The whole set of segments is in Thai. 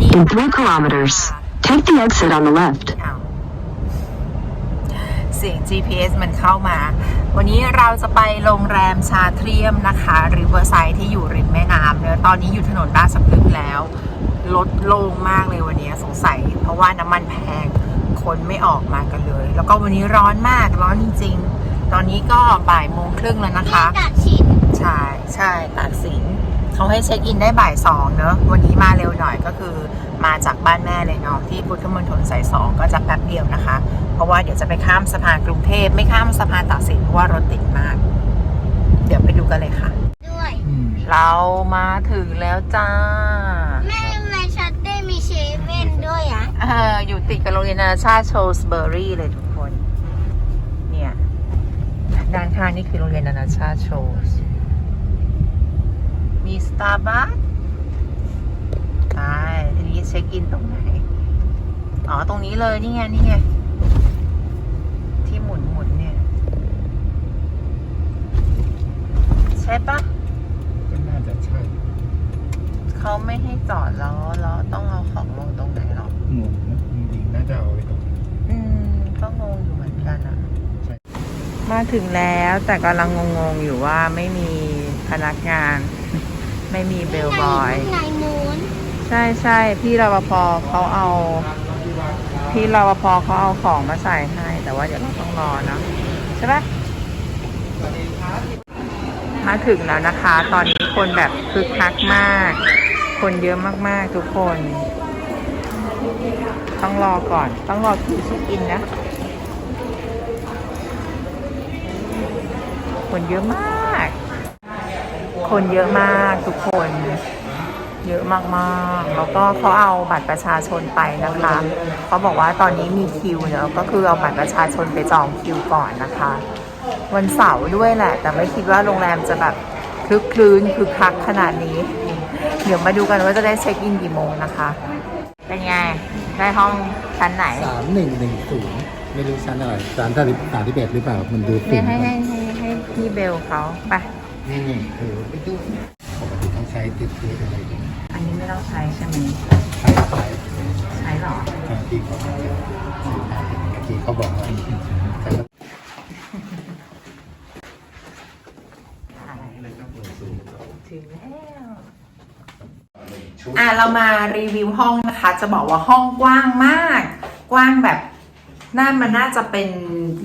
ดี In 3 kilometers, take the exit on the left. อ้าวเสียง GPS มันเข้ามา วันนี้เราจะไปโรงแรมชาเทียมนะคะริเวอร์ไซด์ที่อยู่ริมแม่น้ำเนอะตอนนี้อยู่ถนนราชพฤกษ์แล้วรถโล่งมากเลยวันนี้สงสัย เพราะว่าน้ำมันแพงคนไม่ออกมากันเลย แล้วก็วันนี้ร้อนมากร้อนจริง ๆ ตอนนี้ก็บ่ายโมงครึ่งแล้วนะคะตัดชิ้นใช่ใช่ตากสิน เขาให้เช็คอินได้บ่ายสองเนอะวันนี้มาเร็วหน่อยก็คือมาจากบ้านแม่เลยเนาะที่พุทธมณฑลสายสองก็จะแป๊บเดียวนะคะ เพราะว่าเดี๋ยวจะไปข้ามสะพานกรุงเทพไม่ข้ามสะพานตากสินเพราะว่ารถติดมาก เดี๋ยวไปดูกันเลยค่ะ ด้วย เรามาถึงแล้วจ้า แม่ทำไมชัดเต้มีเชเว่นด้วยอะเอออยู่ติดกับโรงเรียนนานาชาติโชลส์เบอรี่เลยทุกคน เนี่ย ด้านข้างนี่คือโรงเรียนนานาชาติโชลส์มีส ตาร์บัคไปทีนี้เช็คอินตรงไหน อ๋อ ตรงนี้เลยนี่ไงนี่ไงที่หมุนหมุนเนี่ย ใช่ปะก็น่าจะใช่เขาไม่ให้จอดแล้วแล้วต้องเอาของลงตรงไหนหรอ งงนะจริงๆน่าจะเอาไว้ตรงนี้อืมก็งงอยู่เหมือนกันอะใช่มาถึงแล้วแต่กำลังงงๆอยู่ว่าไม่มีพนักงาน ไม่มีเบลบอยในนู้นใช่ใช่พี่รปภเขาเอา พี่รปภเขาเอาของมาใส่ให้ แต่ว่าเดี๋ยวเราต้องรอเนอะใช่ปะมาถึงแล้วนะคะ ตอนนี้คนแบบคึกคักมาก คนเยอะมากๆทุกคน ต้องรอก่อน ต้องรอคิวเช็คอินนะ คนเยอะมาก คนเยอะมากทุกคน เยอะมากๆ แล้วก็เขาเอาบัตรประชาชนไปนะคะเขาบอกว่าตอนนี้มีคิวเนอะก็คือเอาบัตรประชาชนไปจองคิวก่อนนะคะ วันเสาร์ด้วยแหละ แต่ไม่คิดว่าโรงแรมจะแบบคลึกคลื้นคึกคักขนาดนี้ เดี๋ยวมาดูกันว่าจะได้เช็คอินกี่โมงนะคะ เป็นไง ได้ห้องชั้นไหนสามหนึ่งหนึ่งศูนย์ไม่รู้ชั้นอะไรสามสามสามที่เอ็ดหรือเปล่ามันดูเนี่ฝุ่ยนให้ให้ให้ให้พี่เบลเขาไป นี่นี่เออไปดูปกติต้องใช้ติดติดอะไรอย่างเงี้ยอันนี้ไม่ต้องใช้ใช่ไหมใช้ใช้ใช้หรอทางที่เขาบอกเมื่อกี้เขาบอกว่าใช้แล้วถึงแล้วอะเรามารีวิวห้องนะคะ จะบอกว่าห้องกว้างมาก กว้างแบบน่ามันน่าจะเป็น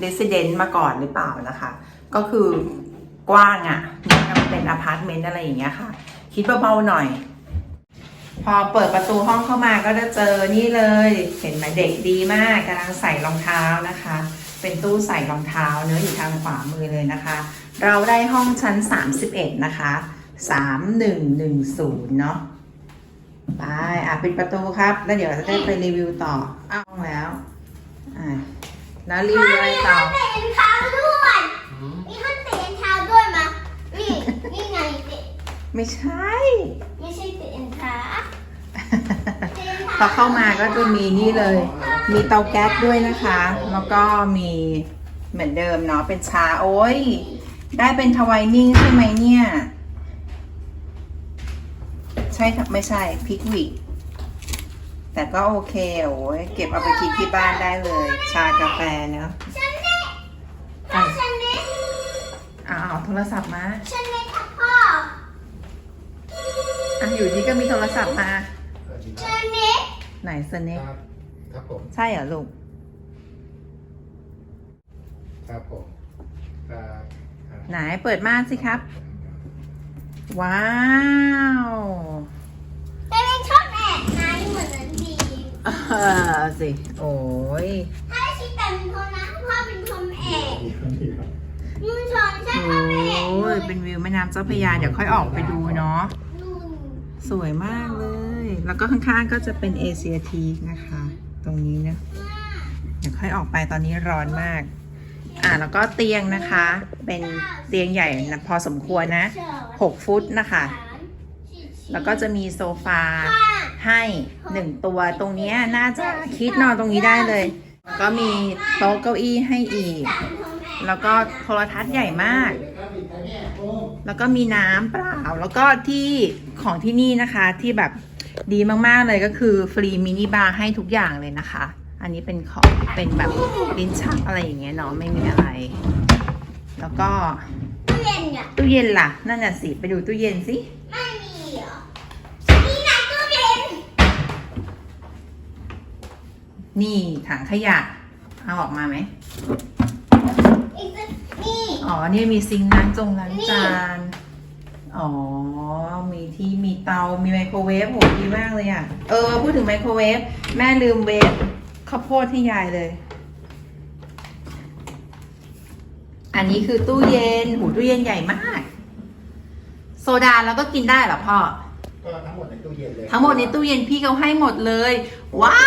เรสซิเดนต์มาก่อนหรือเปล่านะคะ ก็คือ กว้างอะ่ะมันเป็นอพาร์ตเมนต์อะไรอย่างเงี้ยค่ะ คิดเบาๆหน่อย พอเปิดประตูห้องเข้ามาก็จะเจอนี่เลย เห็นไหมเด็กดีมากกำลังใส่รองเท้านะคะ เป็นตู้ใส่รองเท้าเนื้อะอยู่ทางขวามือเลยนะคะ เราได้ห้องชั้น 31 นะคะ 3110 เนาะไปอะปิดประตูครับ แล้วเดี๋ยวเราจะได้ไปรีวิวต่ออ้าวห้องแล้วอะแล้วรีวิวอะไรต่อเตะเท้าด้วยมีห้องเตะเท้าด้วยมะ นี่นี่ไงเตะไม่ใช่ ไม่ใช่เตะเท้าเตะพอเข้ามาก็จะมีนี่เลย มีเตาแก๊สด้วยนะคะ แล้วก็มีเหมือนเดิมเนาะเป็นชาโอ้ย ได้เป็นทวายนิ่งใช่ไหมเนี่ย ใช่ครับไม่ใช่พิกวิกแต่ก็โอเคโอ้ยเก็บเอาไปกินที่บ้านได้เลย ชากาแฟเนาะฉันเน็ตพ่อฉันเน็ตเอาเอาโทรศัพท์มาฉันเน็ตค่ะพ่อ อะอยู่นี่ก็มีโทรศัพท์มาฉันเน็ตไหนสเน็กครับ ครับผม ใช่เหรอลูก ครับผมครับครับไหนเปิดม่านสิครับ ว้าว แต่เป็นชอบแอบไงเหมือนนั้นดีเออสิ โอ้ยถ้าชิแต่เป็นคนนะพ่อเป็นคนแอบมีคนที่ครับ นุ่นชอนใช่โอพ่อแอบ้ยเป็นวิวแม่น้ำเจ้าพระยาเดี๋ยวค่อยออกไปดูเนาะนุ่น สวยมากเลย แล้วก็ข้างๆก็จะเป็นเอเชียทีนะคะ ตรงนี้นะเดี๋ยวค่อยออกไปตอนนี้ร้อนมาก อ่าแล้วก็เตียงนะคะ เป็นเตียงใหญ่นะพอสมควรนะ 6 ฟุตนะคะ แล้วก็จะมีโซฟาให้หนึ่งตัว ตรงนี้น่าจะคิดนอนตรงนี้ได้เลยก็มีโต๊ะเก้าอี้ให้อีก แล้วก็โทรทัศน์ใหญ่มาก แล้วก็มีน้ำเปล่า แล้วก็ที่ ของที่นี่นะคะที่แบบดีมากๆเลยก็คือฟรีมินิบาร์ให้ทุกอย่างเลยนะคะ อันนี้เป็นของเป็นแบบลิ้นชักอะไรอย่างเงี้ยเนาะไม่มีอะไร แล้วก็ตู้เย็นอะตู้เย็นล่ะ นั่นน่ะสิ ไปดูตู้เย็นสิ ไม่มีเหรอนี่ไงตู้เย็น นี่ถังขยะ เอาออกมาไหม อีกตัวนี่ อ๋อ นี่มีซิงค์ล้างจงล้างนี่จาน อ๋อ มีที่มีเตา มีไมโครเวฟโหดีมากเลยอะ เออ พูดถึงไมโครเวฟ แม่ลืมเวฟข้าวโพดที่ยายเลย อันนี้คือตู้เย็น หูตู้เย็นใหญ่มาก โซดาแล้วก็กินได้เหรอพ่อ ก็ทั้งหมดในตู้เย็นเลยทั้งหมดในตู้เย็นพี่เขาให้หมดเลย ว้า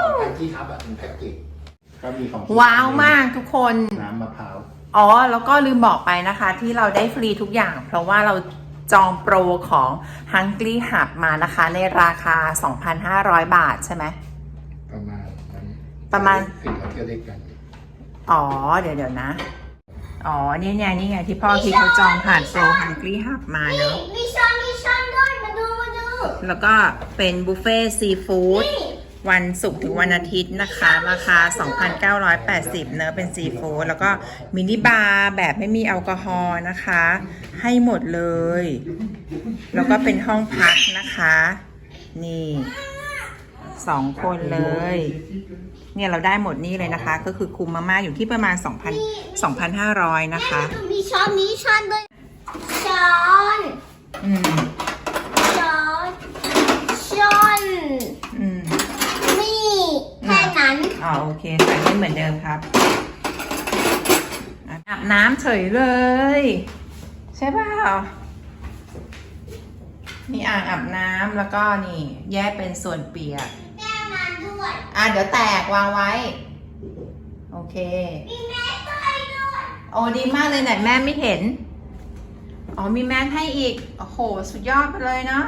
ว ของทางที่ทับอะเป็นแพ็กเกจก็มีของว้าวมากทุกคน น้ำมะพร้าว อ๋อ แล้วก็ลืมบอกไปนะคะที่เราได้ฟรีทุกอย่าง เพราะว่าเราจองโปรของ Hungry Hub มานะคะ ในราคา 2,500 บาทใช่ไหม ประมาณนั้นประมาณ สิ่งเขาเที่ยวด้วยกัน อ๋อ เดี๋ยวเดี๋ยวนะ อ๋อ นี่ไงนี่ไงที่พ่อที่เขาจองผ่านโปร Hungry Hub มาเนนี่อะมีช้อนมีช้อนด้วยมาดูมาดูแล้วก็เป็นบุฟเฟ่ซีฟู้ด นี่ วันศุกร์ถึงวันอาทิตย์นะคะ ราคา 2,980 เนอะเป็นซีฟู้ดแล้วก็มินิบาร์แบบไม่มีแอลกอฮอล์นะคะ ให้หมดเลย แล้วก็เป็นห้องพักนะคะ นี่สองคนเลย เนี่ยเราได้หมดนี่เลยนะคะ ก็คือคุมมากๆอยู่ที่ประมาณ 2,000 2,500 นะคะแม่ดูมีช้อนมีช้อนด้วยช้อน อืม ช้อนช้อน อืม นี่แค่นั้น อ๋อโอเคใส่ให้เหมือนเดิมครับอะอาบน้ำเฉยเลย ใช่เปล่ามีอ่างอาบน้ำแล้วก็นี่ แยกเป็นส่วนเปียกแม่มาด้วยอะเดี๋ยวแตกวางไว้ โอเคมีแม่ด้วยด้วยโอ้ดีมากเลยไหนแม่ไม่เห็น อ๋อมีแมสให้อีก โอ้โห สุดยอดไปเลยเนาะ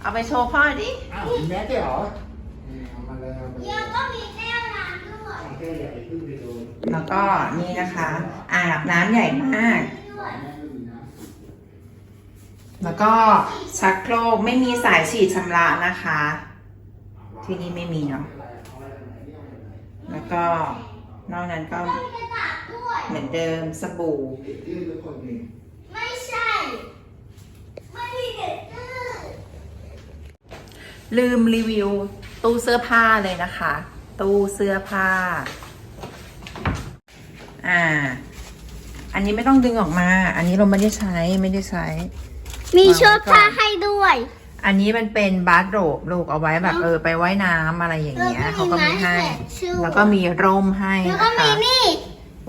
เอาไปโชว์พ่อดิอ้าวมีแมสด้วยเหรออืมเอามาเลยเอามาเลยยังก็มี แล้วก็นี่นะคะ อ่างอาบน้ำใหญ่มาก แล้วก็ชักโครกไม่มีสายฉีดชำระนะคะ ที่นี่ไม่มีเนาะแล้วก็นอกนั้นก็เหมือนเดิมสบู่ยื่นทุกคนเองไม่ใช่ ไม่มีเด็กลืมรีวิวตู้เสื้อผ้าเลยนะคะ ตู้เสื้อผ้า อ่า อันนี้ไม่ต้องดึงออกมา อันนี้เราไม่ได้ใช้ไม่ได้ใช้ มีชุดผ้าให้ด้วย อันนี้มันเป็นบาร์โรบลูกเอาไว้แบบเออไปไว้น้ำอะไรอย่างเงี้ยเขาก็มีให้ แล้วก็มีร่มให้แล้วนะก็มีคะนี่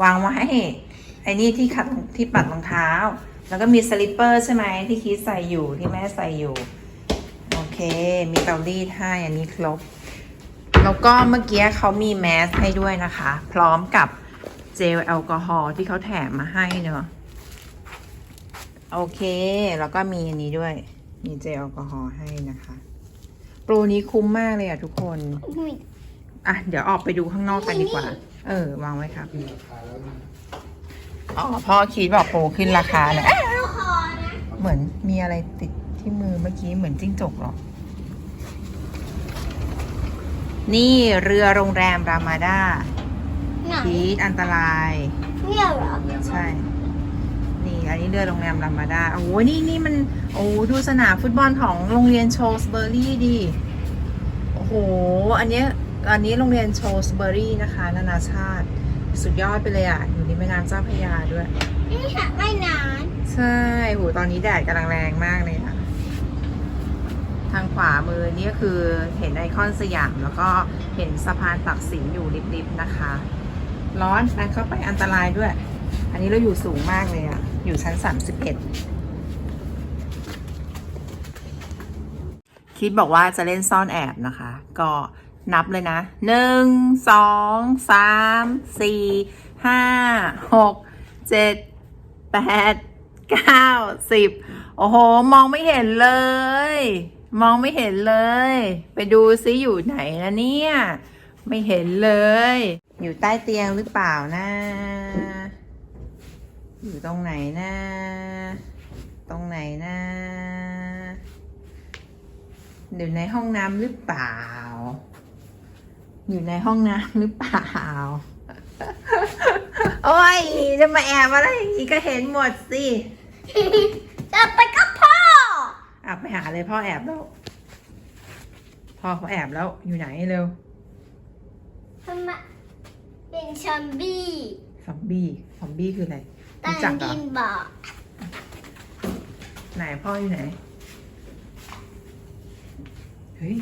วางไว้ไอ้นี่ที่ขัดที่ปัดรองเท้า แล้วก็มีสลิปเปอร์ใช่ไหมที่คิดใส่อยู่ที่แม่ใส่อยู่ โอเค มีเตารีดให้อันนี้ครบ แล้วก็เมื่อกี้เขามีแมสให้ด้วยนะคะ พร้อมกับเจลแอลกอฮอล์ที่เขาแถมมาให้เนอะโอเค แล้วก็มีอันนี้ด้วย มีเจลแอลกอฮอล์ให้นะคะ โปรนี้คุ้มมากเลยอะทุกคนอะเดี๋ยวออกไปดูข้างนอกกันดีกว่า เออ วางไว้ครับมีราคาแล้วนะอ๋อพ่อคิดบอกโปรขึ้นราคาแหละลูกคอนะเหมือนมีอะไรติดที่มือเมื่อกี้เหมือนจิ้งจกเหรอ นี่เรือโรงแรมรามาดาไหนพีทอันตราย เนี่ยเหรอ ใช่ นี่อันนี้เรือโรงแรมรามาดาโอ้โหนี่นี่มัน โอ้ดูสนามฟุตบอลของโรงเรียนโชลสเบอรี่ดิโอ้โห อันเนี้ยอันนี้โรงเรียนโชลสเบอรี่นะคะ นานาชาติ สุดยอดไปเลยอะ อยู่ในแม่น้ำเจ้าพระยาด้วย นี่ค่ะไม่นาน ใช่โหตอนนี้แดดกำลังแรงมากเลยอะ ทางขวามือนี่ก็คือเห็นไอคอนสยาม แล้วก็เห็นสะพานตักสินอยู่ริบๆนะคะ ร้อนไปเข้าไปอันตรายด้วย อันนี้เราอยู่สูงมากเลยอะอยู่ชั้น 31 คิดบอกว่าจะเล่นซ่อนแอบนะคะ ก็นับเลยนะ หนึ่ง สอง สาม สี่ ห้า หก เจ็ด แปด เก้า สิบ โอ้โห มองไม่เห็นเลย มองไม่เห็นเลย ไปดูซิอยู่ไหนนะเนี่ย ไม่เห็นเลย อยู่ใต้เตียงหรือเปล่านะ อยู่ตรงไหนนะ ตรงไหนนะอยู่ในห้องน้ำหรือเปล่า อยู่ในห้องน้ำหรือเปล่า โอ้ย จะมาแอบอะไรอย่างนี้ก็เห็นหมดสิ จะไปกับพ่ ออะไปหาเลยพ่อแอบแล้ว พ่อเขาแอบแล้วอยู่ไหนเร็วทำไมเป็นชอมบี้ซอมบี้ซอมบี้คืออะไรตารู้จักเหรอดินบอกไหนพ่ออยู่ไหนเฮ้ย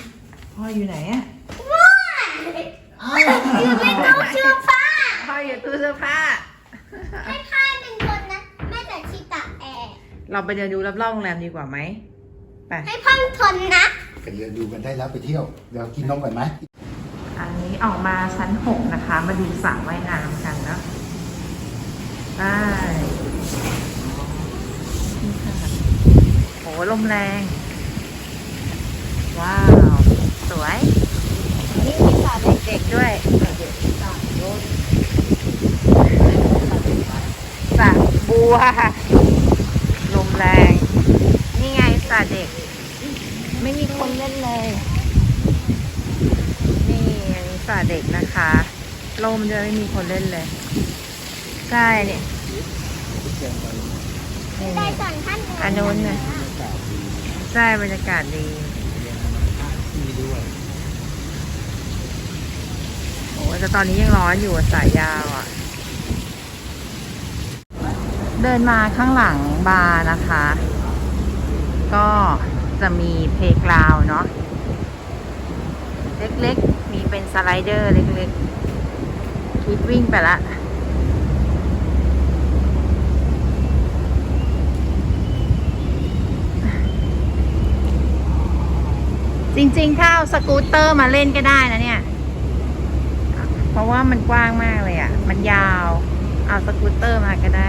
พ่ออยู่ไหนอะว้ายอยู่ในตู้เสื้อผ้าพ่ออยู่ตู้เสื้อผ้าให้ข้าหนึ่งคนนะแม่แต่ชิตะแอร์เราไปเดินดูรอบๆโรงแรมดีกว่าไหม ไปให้พังทนนะไปเดินดูกันได้แล้วไปเที่ยว เดี๋ยวกินนมก่อนไหมอันนี้ออกมาชั้นหกนะคะ มาดูสระว่ายน้ำกันนะได้นี่ค่ะโหลมแรง ว้าว สวย นี่มีสระเด็กๆด้วยสระบัว ลมแรง นี่ไงสระเด็ก ไม่มีคนเล่นเลย นี่อันนี้สระเด็กนะคะลมจะไม่มีคนเล่นเลย ใช่เนี่ยนี่ได้สอนท่านอันนู้นน่ะใช่บรรยากาศดีที่ด้วยโอ้แต่ตอนนี้ยังร้อนอยู่อะสายยาวอะ เดินมาข้างหลังบาร์นะคะ ก็ จะมีเพลกราวเนาะเล็กๆ มีเป็นสไลเดอร์เล็กๆ คิดวิ่งไปละจริงๆ ถ้าเอาสกูตเตอร์มาเล่นก็ได้นะเนี่ย เพราะว่ามันกว้างมากเลยอะ่ะ มันยาว เอาสกูตเตอร์มาก็ได้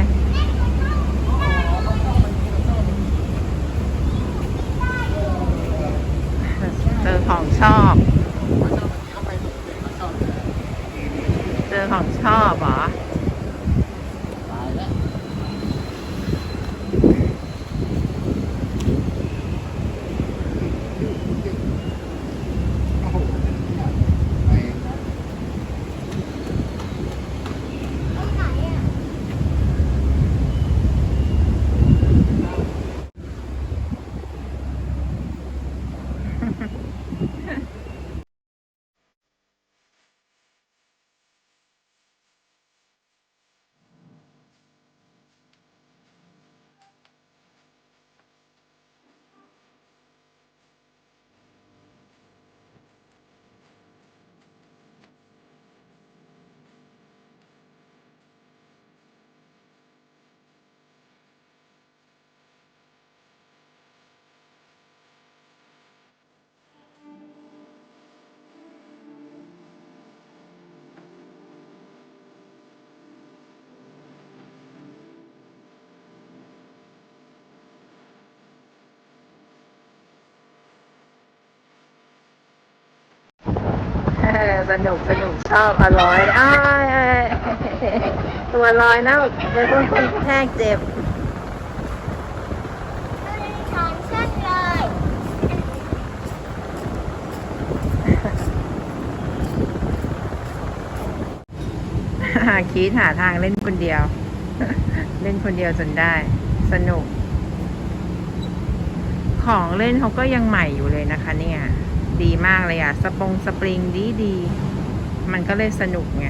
สนุกสนุกชอบอร่อยอ้ายเอ้ยตัวลอยนะเป็นคนคนแทกเจ็บช้อนเส้นเลยคิดหาทางเล่นคนเดียว เล่นคนเดียวจนได้ สนุก ของเล่นเขาก็ยังใหม่อยู่เลยนะคะเนี่ย ดีมากเลยอะสปงสปริงดีดี มันก็เลยสนุกไง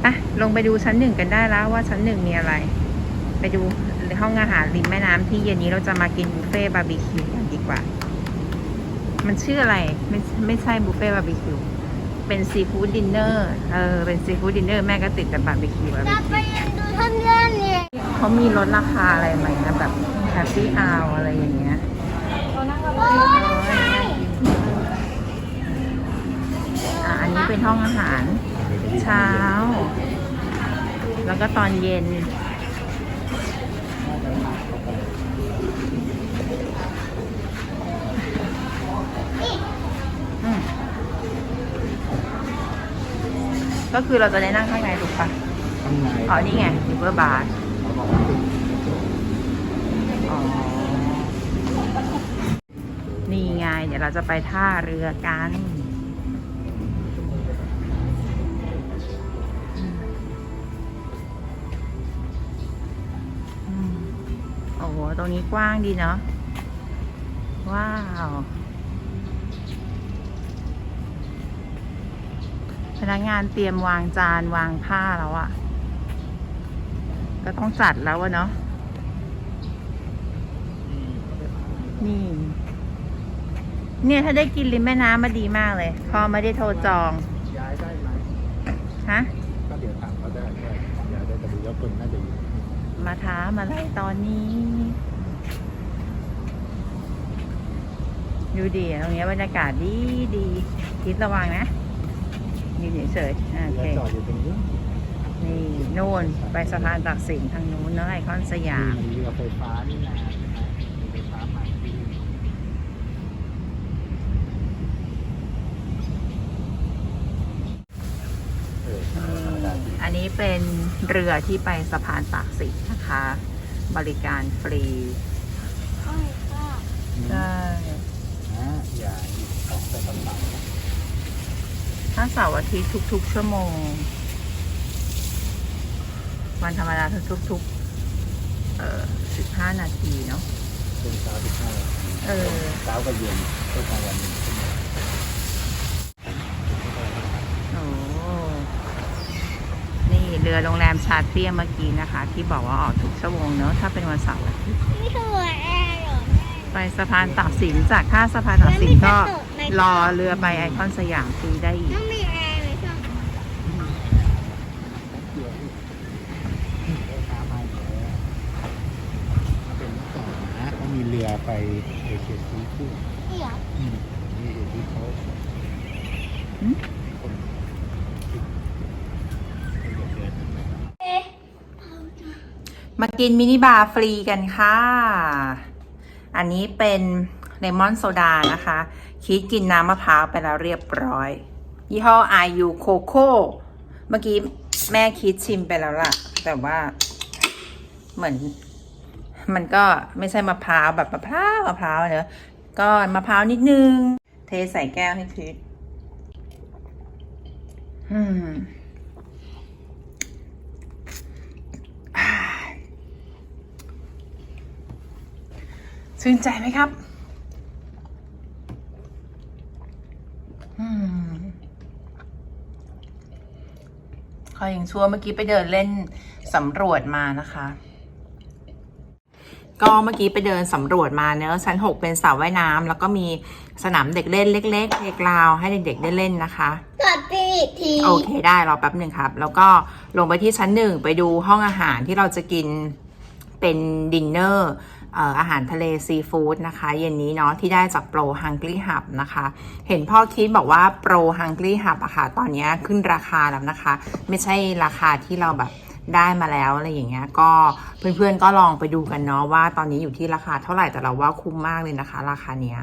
ไปลงไปดูชั้นหนึ่งกันได้แล้วว่าชั้นหนึ่งมีอะไร ไปดูห้องอาหารริมแม่น้ำที่เย็นนี้เราจะมากินบุฟเฟ่ต์บาร์บีคิวกันดีกว่า มันชื่ออะไรไม่ไม่ใช่บุฟเฟ่ต์บาร์บีคิวเป็นซีฟู้ดดินเนอร์เออเป็นซีฟู้ดดินเนอร์แม่ก็ติดแต่บาร์บีคิวบาร์บีจะคิวไปดูท่านเล่นเนี่ยเขามีลดราคาอะไรไหมนะแบบ แฮปปี้อาวอะไรอย่างเงี้ยโอ้ยนั่นไงอะอันนี้เป็นห้องอาหาร เช้า แล้วก็ตอนเย็นนี่อืมก็คือเราจะได้นั่งข้างในถูกปะข้างในอ๋อ นี่ไงริเวอร์บาร์ เขาบอกว่าเป็น อ๋อ เดี๋ยวเราจะไปท่าเรือกัน โอ้โห ตรงนี้กว้างดีเนาะ ว้าวพนักงานเตรียมวางจานวางผ้าแล้วอะก็ต้องจัดแล้วอะเนาะนี่ เนี่ยถ้าได้กินริมแม่น้ำมาดีมากเลย พอไม่ได้โทรจอง ย้ายได้ไหมฮะ ก็เดี๋ยวถามเขาได้ว่าย้ายได้แต่ดูแล้วคนน่าจะอยู่มาท้ามาไล่ตอนนี้ ดูดีตรงเนี้ยบรรยากาศดีดีคิดระวังนะยืนเฉยๆอ่าโอแล้เควจอดอยู่ตรงนี้นี่นู่นไปสะพานตักสินทางนู้นเนอะไอคอนสยาม มีเรือไฟฟ้านี่นะใช่ไหมมีไฟฟ้ามาที่นี่เออธรรมดาดี อันนี้ เป็นเรือที่ไปสะพานตากสินนะคะ บริการฟรีโอ้ยก็ใช่นะอย่าหยิบของใส่กระเป๋าถ้าเสาร์อาทิตย์ทุก ๆ ชั่วโมง วันธรรมดาทุกๆเอ่อสิบห้านาทีเนาะ เป็นเช้าที่ห้าเออ เช้ากับเย็นก็กลางวันหนึ่งชั่วโมง โอ้นี่เรือโรงแรมชาเตียเมื่อกี้นะคะ ที่บอกว่าออกทุกชั่วโมงเนอะถ้าเป็นวันเสาร์อาทิตย์ไม่ถูกแอร์หรอไปสะพานตากสินจากท่าสะพานตากสินก็รอเรือไปไอคอนสยามฟรีได้อีก ต้องมีแอร์ไหมคะเกี่ยวอีกไฟฟ้ามาอีกแล้วเป็นเมื่อนะเขามีเรือไปเอเชียซีฟู้ดเดี๋ยวอืมนี่อยู่ที่เขาอืม คนที่คนเดินเดินไป เอ๊ะ มากินมินิบาร์ฟรีกันค่ะ อันนี้เป็นเลมอนโซดานะคะ คิดกินน้ำมะพร้าวไปแล้วเรียบร้อย ยี่ห้อ IU Coco เมื่อกี้แม่คิดชิมไปแล้วล่ะ แต่ว่าเหมือน มันก็ไม่ใช่มะพร้าวแบบมะพร้าวมะพร้าวเนอะก็มะพร้าวนิดนึง เทใส่แก้วให้คิด อืม ชื่นใจไหมครับอืมขออย่างชัวร์เมื่อกี้ไปเดินเล่นสำรวจมานะคะ ก็เมื่อกี้ไปเดินสำรวจมาเนอะชั้น6เป็นสระว่ายน้ำแล้วก็มีสนามเด็กเล่นเล็กๆเพลกราวให้เด็กๆได้เล่นนะคะตัดไปอีกทีโอเคได้รอแป๊บหนึ่งครับ แล้วก็ลงไปที่ชั้นหนึ่งไปดูห้องอาหารที่เราจะกินเป็นดินเนอร์เอาหารทะเลซีฟู้ดนะคะ เย็นนี้เนาะที่ได้จากโปรฮังกี้หับนะคะ เห็นพ่อคิดบอกว่าโปรฮังกี้หับอะค่ะตอนนี้ขึ้นราคาแล้วนะคะ ไม่ใช่ราคาที่เราแบบได้มาแล้วอะไรอย่างเงี้ยก็เพื่อนๆก็ลองไปดูกันเนาะว่าตอนนี้อยู่ที่ราคาเท่าไหร่แต่เราว่าคุ้มมากเลยนะคะ ราคาเนี้ย